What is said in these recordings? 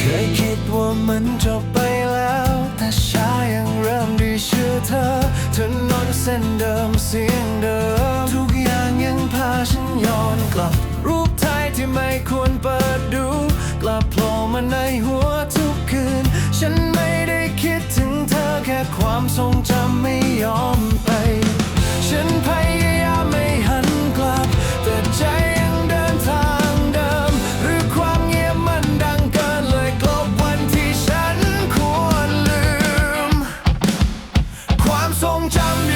คยคิดว่ามันจบไปแล้ว แต่ช้ายังเริ่มดีเชื่อเธอถนนเส้นเดิมเสียงเดิม ทุกอย่างยังพาฉันย้อนกลับ รูปถ่ายที่ไม่ควรเปิดดู กลับโผล่มาในหัวทุกคืน ฉันไม่ได้คิดถึงเธอแค่ความทรงจำไม่ยอม ค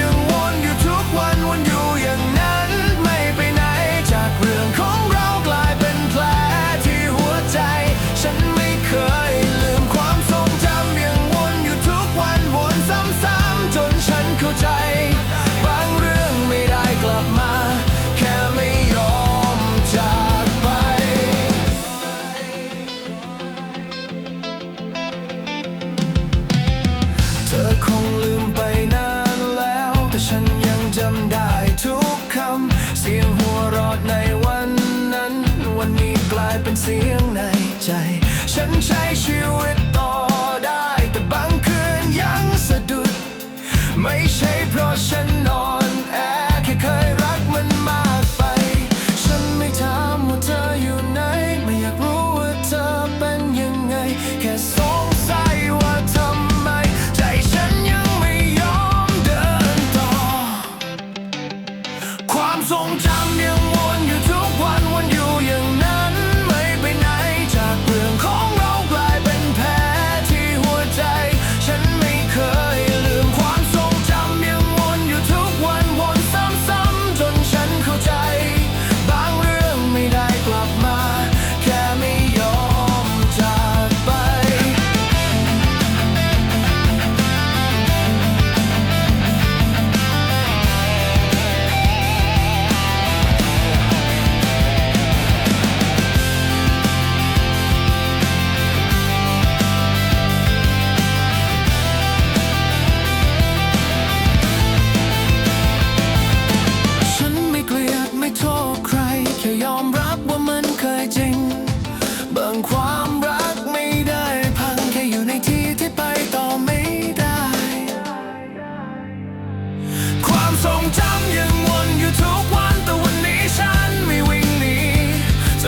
หัวเราะในวันนั้น วันนี้กลายเป็นเสียงในใจ ฉันใช้ชีวิตต่อได้ แต่บางคืนยังสะดุด ไม่ใช่เพราะฉันนอนแอแค่เคยรักมันมากไป ฉันไม่ถามว่าเธออยู่ไหน ไม่อยากรู้ว่าเธอเป็นยังไง แค่สงสัยว่าทำไม ใจฉันยังไม่ยอมเดินต่อ ความทรงจำ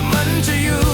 ยังว